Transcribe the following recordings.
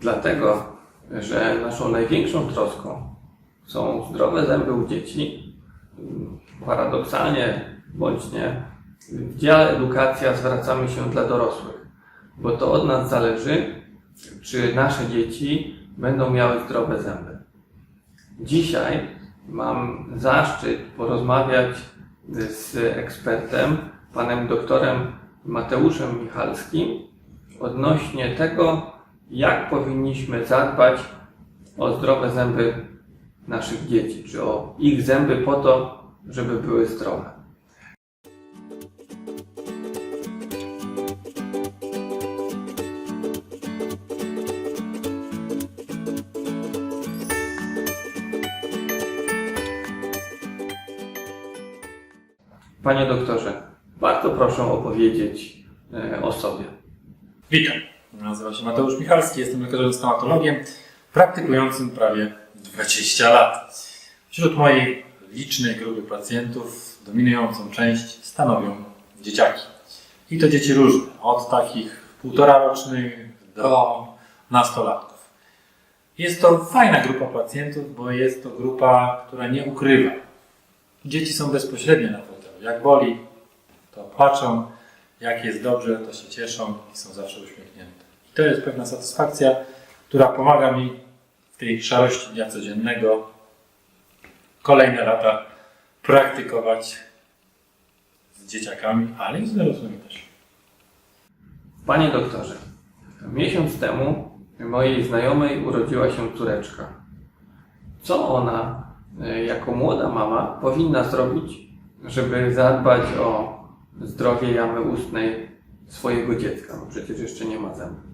Dlatego, że naszą największą troską są zdrowe zęby u dzieci. Paradoksalnie bądź nie, w dziale edukacja zwracamy się dla dorosłych, bo to od nas zależy, czy nasze dzieci będą miały zdrowe zęby. Dzisiaj mam zaszczyt porozmawiać z ekspertem, panem doktorem Mateuszem Michalskim, odnośnie tego, jak powinniśmy zadbać o zdrowe zęby naszych dzieci, czy o ich zęby po to, żeby były zdrowe. Panie doktorze, bardzo proszę opowiedzieć e, o sobie. Witam. Nazywam się Mateusz Michalski, jestem lekarzem stomatologiem, praktykującym prawie 20 lat. Wśród mojej licznej grupy pacjentów dominującą część stanowią dzieciaki. I to dzieci różne, od takich półtora rocznych do nastolatków. Jest to fajna grupa pacjentów, bo jest to grupa, która nie ukrywa. Dzieci są bezpośrednio na fotelu. Jak boli, to płaczą, jak jest dobrze, to się cieszą i są zawsze uśmiechnięte. To jest pewna satysfakcja, która pomaga mi w tej szarości dnia codziennego kolejne lata praktykować z dzieciakami, ale i z dorosłymi też. Panie doktorze, miesiąc temu mojej znajomej urodziła się córeczka. Co ona, e, jako młoda mama, powinna zrobić, żeby zadbać o zdrowie jamy ustnej swojego dziecka? No przecież jeszcze nie ma zębów.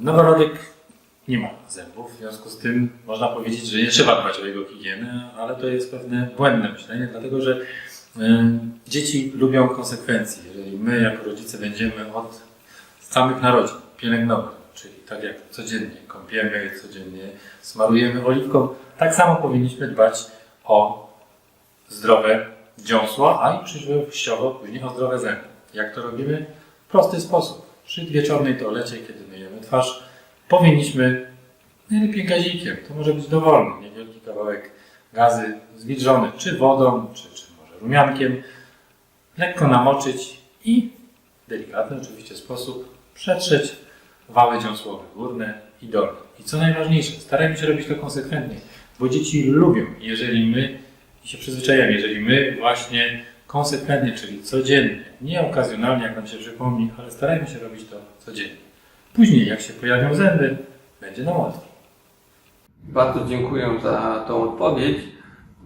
Noworodek nie ma zębów, w związku z tym można powiedzieć, że nie trzeba dbać o jego higienę, ale to jest pewne błędne myślenie, dlatego że dzieci lubią konsekwencje. Jeżeli my jako rodzice będziemy od samych narodzin pielęgnować, czyli tak jak codziennie kąpiemy, codziennie smarujemy oliwką, tak samo powinniśmy dbać o zdrowe dziąsła, a i przyszłościowo później o zdrowe zęby. Jak to robimy? W prosty sposób. Przy wieczornej toalecie, kiedy myjemy twarz, powinniśmy najlepiej gazikiem, to może być dowolny, niewielki kawałek gazy zwilżony, czy wodą, czy, czy może rumiankiem, lekko namoczyć i w delikatny oczywiście sposób przetrzeć wały dziąsłowe, górne i dolne. I co najważniejsze, starajmy się robić to konsekwentnie, bo dzieci lubią, jeżeli my i się przyzwyczajamy, jeżeli my właśnie konsekwentnie, czyli codziennie, nie okazjonalnie, jak nam się przypomni, ale starajmy się robić to codziennie. Później, jak się pojawią zęby, będzie nam łatwiej. Bardzo dziękuję za tą odpowiedź.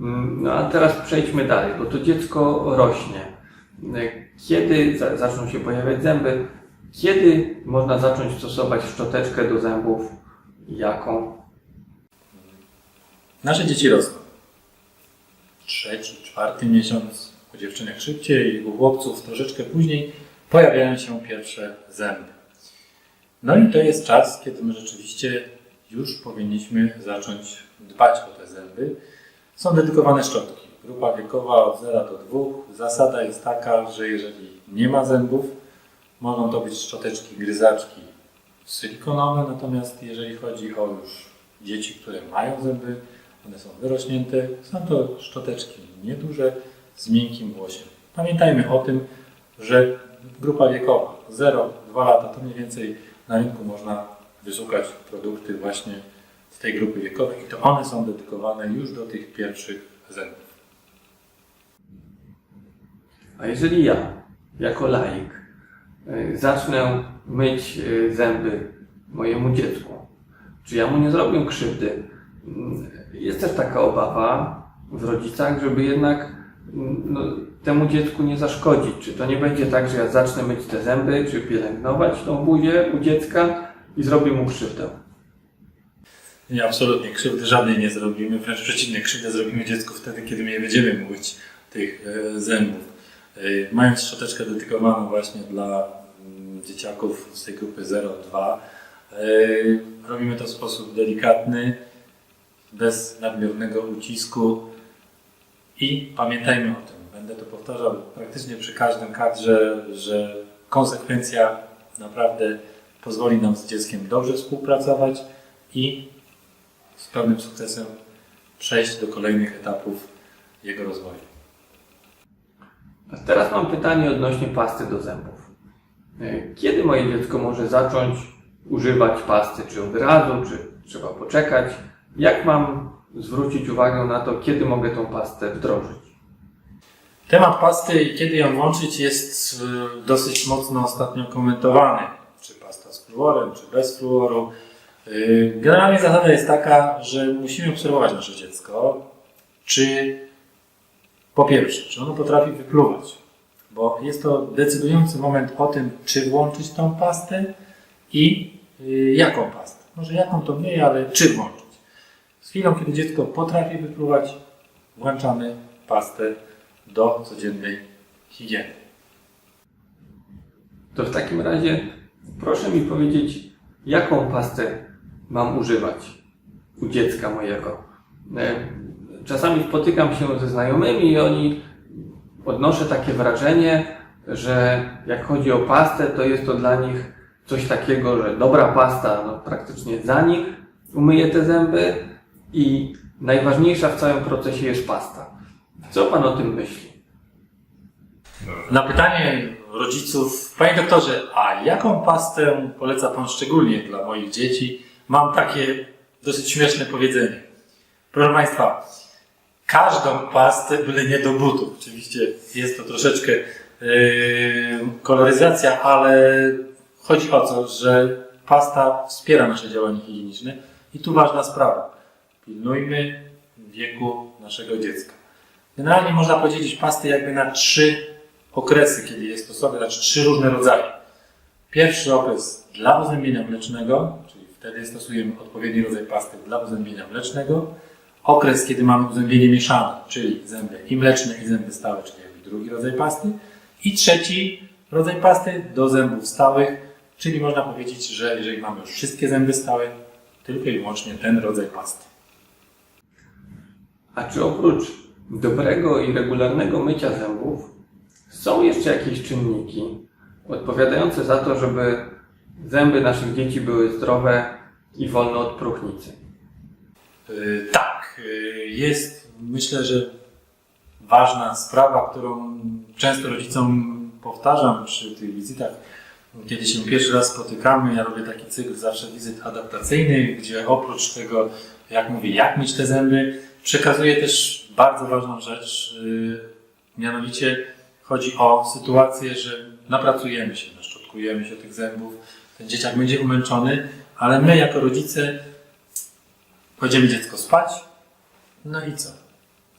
Mm, No a teraz przejdźmy dalej, bo to dziecko rośnie. Kiedy za- zaczną się pojawiać zęby? Kiedy można zacząć stosować szczoteczkę do zębów? Jaką? Nasze dzieci rosną. Trzeci, czwarty miesiąc, u dziewczynek szybciej, u chłopców troszeczkę później pojawiają się pierwsze zęby. No i to jest czas, kiedy my rzeczywiście już powinniśmy zacząć dbać o te zęby. Są dedykowane szczotki. Grupa wiekowa od 0 do 2. Zasada jest taka, że jeżeli nie ma zębów, mogą to być szczoteczki, gryzaczki silikonowe, natomiast jeżeli chodzi o już dzieci, które mają zęby, one są wyrośnięte, są to szczoteczki nieduże z miękkim włosiem. Pamiętajmy o tym, że grupa wiekowa 0-2 lata to mniej więcej na rynku można wyszukać produkty właśnie z tej grupy wiekowej i to one są dedykowane już do tych pierwszych zębów. A jeżeli ja, jako laik, y, zacznę myć y, zęby mojemu dziecku, czy ja mu nie zrobię krzywdy? Mm, Jest też taka obawa w rodzicach, żeby jednak mm, no, temu dziecku nie zaszkodzić. Czy to nie będzie tak, że ja zacznę myć te zęby, czy pielęgnować tą buzię u dziecka i zrobię mu krzywdę? Nie, absolutnie krzywdy żadnej nie zrobimy, wręcz przeciwnie, krzywdę zrobimy dziecku wtedy, kiedy my nie będziemy mówić tych e, zębów. E, mając szczoteczkę dedykowaną właśnie dla mm, dzieciaków z tej grupy 0-2, e, robimy to w sposób delikatny, bez nadmiernego ucisku i pamiętajmy o tym, będę to powtarzał praktycznie przy każdym kadrze, że konsekwencja naprawdę pozwoli nam z dzieckiem dobrze współpracować i z pełnym sukcesem przejść do kolejnych etapów jego rozwoju. A teraz mam pytanie odnośnie pasty do zębów. E, Kiedy moje dziecko może zacząć używać pasty? Czy od razu, czy trzeba poczekać? Jak mam zwrócić uwagę na to, kiedy mogę tą pastę wdrożyć? Temat pasty i kiedy ją włączyć jest y, dosyć mocno ostatnio komentowany. Czy pasta z fluorem, czy bez fluoru. Y, Generalnie zasada jest taka, że musimy obserwować nasze dziecko, czy po pierwsze, czy ono potrafi wypluwać, bo jest to decydujący moment o tym, czy włączyć tą pastę i y, jaką pastę. Może jaką to mniej, ale czy włączyć. Z chwilą, kiedy dziecko potrafi wypluwać, włączamy pastę do codziennej higieny. To w takim razie proszę mi powiedzieć, jaką pastę mam używać u dziecka mojego. E, Czasami spotykam się ze znajomymi i oni odnoszę takie wrażenie, że jak chodzi o pastę, to jest to dla nich coś takiego, że dobra pasta no, praktycznie za nich umyje te zęby i najważniejsza w całym procesie jest pasta. Co Pan o tym myśli? Na pytanie rodziców, panie doktorze, a jaką pastę poleca pan szczególnie dla moich dzieci? Mam takie dosyć śmieszne powiedzenie. Proszę państwa, każdą pastę, byle nie do butów. Oczywiście jest to troszeczkę yy, koloryzacja, ale chodzi o to, że pasta wspiera nasze działanie higieniczne i tu ważna sprawa. Pilnujmy wieku naszego dziecka. Generalnie można podzielić pasty jakby na trzy okresy, kiedy je stosować, znaczy trzy różne rodzaje. Pierwszy okres dla uzębienia mlecznego, czyli wtedy stosujemy odpowiedni rodzaj pasty dla uzębienia mlecznego. Okres, kiedy mamy uzębienie mieszane, czyli zęby i mleczne, i zęby stałe, czyli jakby drugi rodzaj pasty. I trzeci rodzaj pasty do zębów stałych, czyli można powiedzieć, że jeżeli mamy już wszystkie zęby stałe, tylko i wyłącznie ten rodzaj pasty. A czy oprócz dobrego i regularnego mycia zębów są jeszcze jakieś czynniki odpowiadające za to, żeby zęby naszych dzieci były zdrowe i wolne od próchnicy? Yy, Tak, yy, jest myślę, że ważna sprawa, którą często rodzicom powtarzam przy tych wizytach. Kiedy się pierwszy raz spotykamy, ja robię taki cykl zawsze wizyt adaptacyjnych, gdzie oprócz tego, jak mówię, jak myć te zęby, przekazuję też bardzo ważną rzecz, yy, mianowicie chodzi o sytuację, że napracujemy się, naszczotkujemy się tych zębów, ten dzieciak będzie umęczony, ale my jako rodzice Kładziemy dziecko spać, no i co?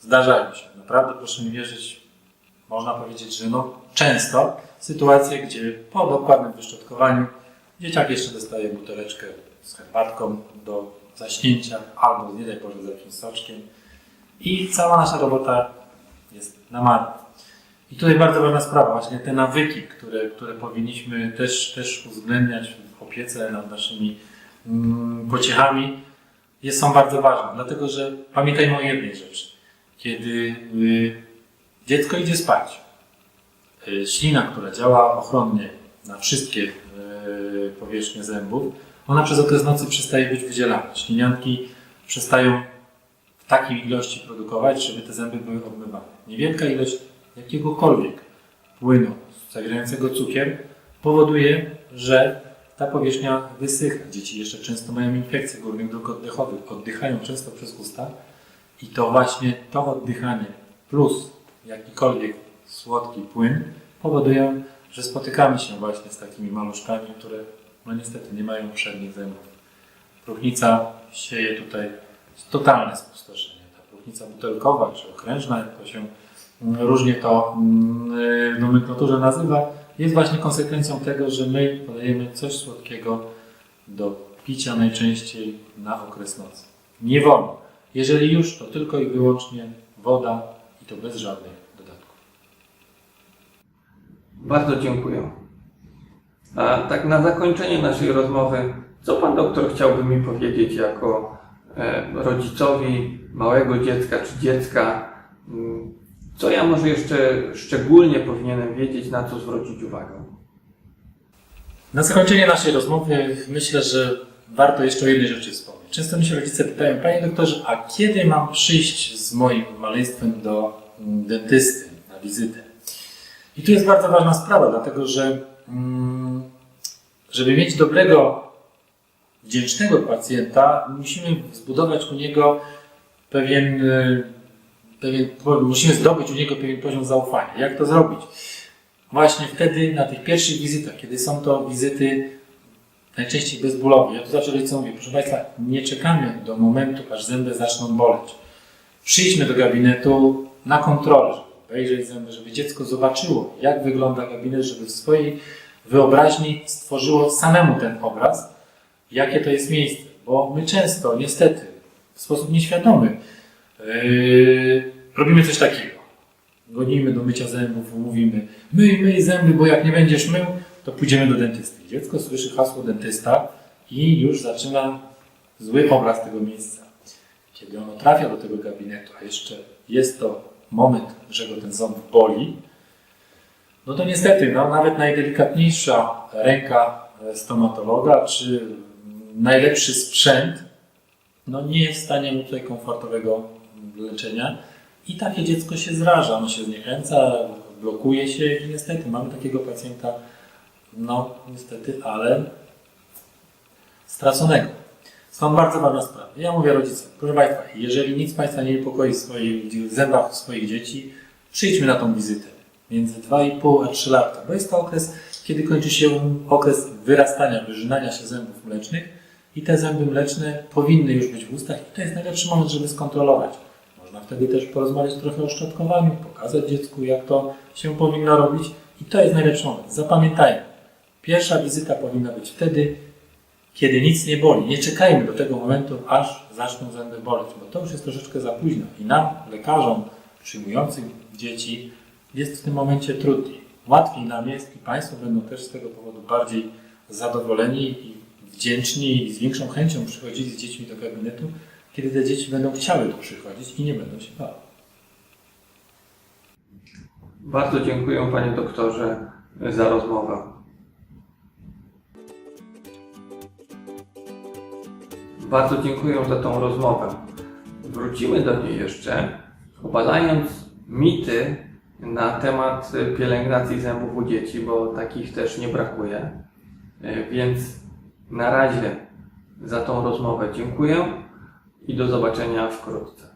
Zdarzają się. Naprawdę proszę mi wierzyć, można powiedzieć, że no często sytuacje, gdzie po dokładnym wyszczotkowaniu dzieciak jeszcze dostaje buteleczkę z herbatką do zaśnięcia albo nie daj Boże z jakimś soczkiem i cała nasza robota jest na marne. I tutaj bardzo ważna sprawa, właśnie te nawyki, które, które powinniśmy też, też uwzględniać w opiece nad naszymi mm, pociechami, jest, są bardzo ważne, dlatego że pamiętajmy o jednej rzeczy. Kiedy y, dziecko idzie spać, y, ślina, która działa ochronnie na wszystkie y, powierzchnie zębów, ona przez okres nocy przestaje być wydzielana. Ślinianki przestają takiej ilości produkować, żeby te zęby były obmywane. Niewielka ilość jakiegokolwiek płynu zawierającego cukier powoduje, że ta powierzchnia wysycha. Dzieci jeszcze często mają infekcje górnych dróg oddechowych, oddychają często przez usta i to właśnie to oddychanie plus jakikolwiek słodki płyn powodują, że spotykamy się właśnie z takimi maluszkami, które no niestety nie mają przednich zębów. Próchnica sieje tutaj totalne spustoszenie. Ta próchnica butelkowa czy okrężna, jak to się mm, różnie to mm, w nomenklaturze nazywa, jest właśnie konsekwencją tego, że my podajemy coś słodkiego do picia najczęściej na okres nocy. Nie wolno. Jeżeli już, to tylko i wyłącznie woda i to bez żadnych dodatków. Bardzo dziękuję. A tak na zakończenie naszej rozmowy, co Pan doktor chciałby mi powiedzieć jako rodzicowi małego dziecka czy dziecka? mm, Co ja może jeszcze szczególnie powinienem wiedzieć, na co zwrócić uwagę? Na zakończenie naszej rozmowy myślę, że warto jeszcze o jednej rzeczy wspomnieć. Często mi się rodzice pytają, panie doktorze, a kiedy mam przyjść z moim maleństwem do mm, dentysty na wizytę? I tu jest bardzo ważna sprawa, dlatego że mm, żeby mieć dobrego, wdzięcznego pacjenta, musimy zbudować u niego pewien, y, pewien musimy zdobyć u niego pewien poziom zaufania. Jak to zrobić? Właśnie wtedy, na tych pierwszych wizytach, kiedy są to wizyty najczęściej bezbólowe. Ja tu zawsze rodzicom mówię, proszę Państwa, nie czekamy do momentu, aż zęby zaczną boleć. Przyjdźmy do gabinetu na kontrolę, żeby obejrzeć zęby, żeby dziecko zobaczyło, jak wygląda gabinet, żeby w swojej wyobraźni stworzyło samemu ten obraz, jakie to jest miejsce. Bo my często, niestety, w sposób nieświadomy yy, robimy coś takiego. Gonimy do mycia zębów, mówimy myj, myj zęby, bo jak nie będziesz mył, to pójdziemy do dentysty. Dziecko słyszy hasło dentysta i już zaczyna zły obraz tego miejsca. Kiedy ono trafia do tego gabinetu, a jeszcze jest to moment, że go ten ząb boli, no to niestety, no, nawet najdelikatniejsza ręka stomatologa czy najlepszy sprzęt no, nie jest w stanie mu tutaj komfortowego leczenia i takie dziecko się zraża, ono się zniechęca, blokuje się i niestety mamy takiego pacjenta, no niestety, ale straconego. Są bardzo ważne sprawy. Ja mówię rodzicom, proszę Państwa, jeżeli nic Państwa nie niepokoi w swoich zębach swoich dzieci, przyjdźmy na tą wizytę między 2,5 a 3 lata, bo jest to okres, kiedy kończy się okres wyrastania, wyrzynania się zębów mlecznych i te zęby mleczne powinny już być w ustach i to jest najlepszy moment, żeby skontrolować. Można wtedy też porozmawiać trochę o szczotkowaniu, pokazać dziecku, jak to się powinno robić i to jest najlepszy moment. Zapamiętajmy, pierwsza wizyta powinna być wtedy, kiedy nic nie boli. Nie czekajmy do tego momentu, aż zaczną zęby boleć, bo to już jest troszeczkę za późno i nam, lekarzom przyjmującym dzieci, jest w tym momencie trudniej. Łatwiej nam jest i Państwo będą też z tego powodu bardziej zadowoleni i wdzięczni i z większą chęcią przychodzili z dziećmi do gabinetu, kiedy te dzieci będą chciały tu przychodzić i nie będą się bały. Bardzo dziękuję Panie Doktorze za rozmowę. Bardzo dziękuję za tą rozmowę. Wrócimy do niej jeszcze, obalając mity na temat pielęgnacji zębów u dzieci, bo takich też nie brakuje. E, Więc na razie za tą rozmowę dziękuję i do zobaczenia wkrótce.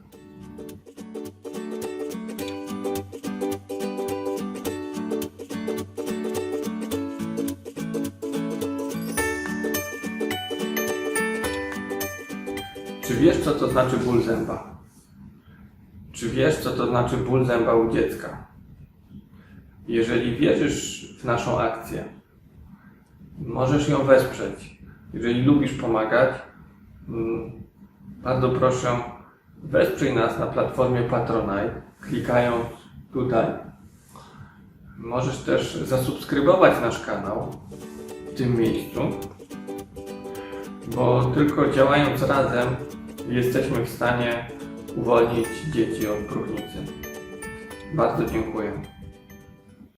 Czy wiesz, co to znaczy ból zęba? Czy wiesz, co to znaczy ból zęba u dziecka? Jeżeli wierzysz w naszą akcję, możesz ją wesprzeć. Jeżeli lubisz pomagać, mm, bardzo proszę, wesprzyj nas na platformie Patronite, klikając tutaj. Możesz też zasubskrybować nasz kanał w tym miejscu bo tylko działając razem jesteśmy w stanie uwolnić dzieci od próchnicy. Bardzo dziękuję.